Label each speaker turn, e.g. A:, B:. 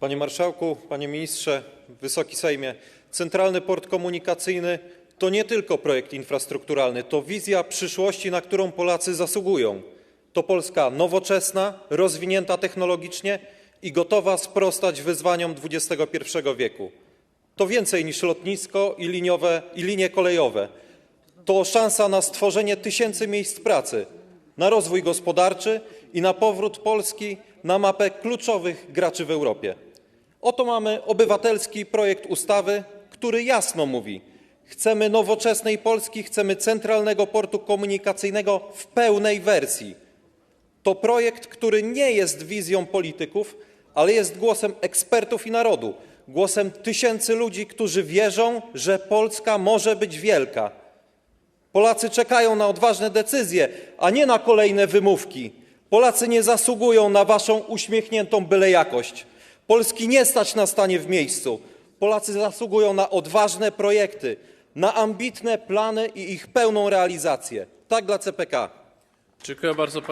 A: Panie Marszałku, Panie Ministrze, Wysoki Sejmie, Centralny Port Komunikacyjny to nie tylko projekt infrastrukturalny, to wizja przyszłości, na którą Polacy zasługują. To Polska nowoczesna, rozwinięta technologicznie i gotowa sprostać wyzwaniom XXI wieku. To więcej niż lotnisko i, liniowe, i linie kolejowe. To szansa na stworzenie tysięcy miejsc pracy, na rozwój gospodarczy i na powrót Polski na mapę kluczowych graczy w Europie. Oto mamy obywatelski projekt ustawy, który jasno mówi: chcemy nowoczesnej Polski, chcemy centralnego portu komunikacyjnego w pełnej wersji. To projekt, który nie jest wizją polityków, ale jest głosem ekspertów i narodu, głosem tysięcy ludzi, którzy wierzą, że Polska może być wielka. Polacy czekają na odważne decyzje, a nie na kolejne wymówki. Polacy nie zasługują na waszą uśmiechniętą byle jakość. Polski nie stać na stanie w miejscu. Polacy zasługują na odważne projekty, na ambitne plany i ich pełną realizację. Tak dla CPK.
B: Dziękuję bardzo, panie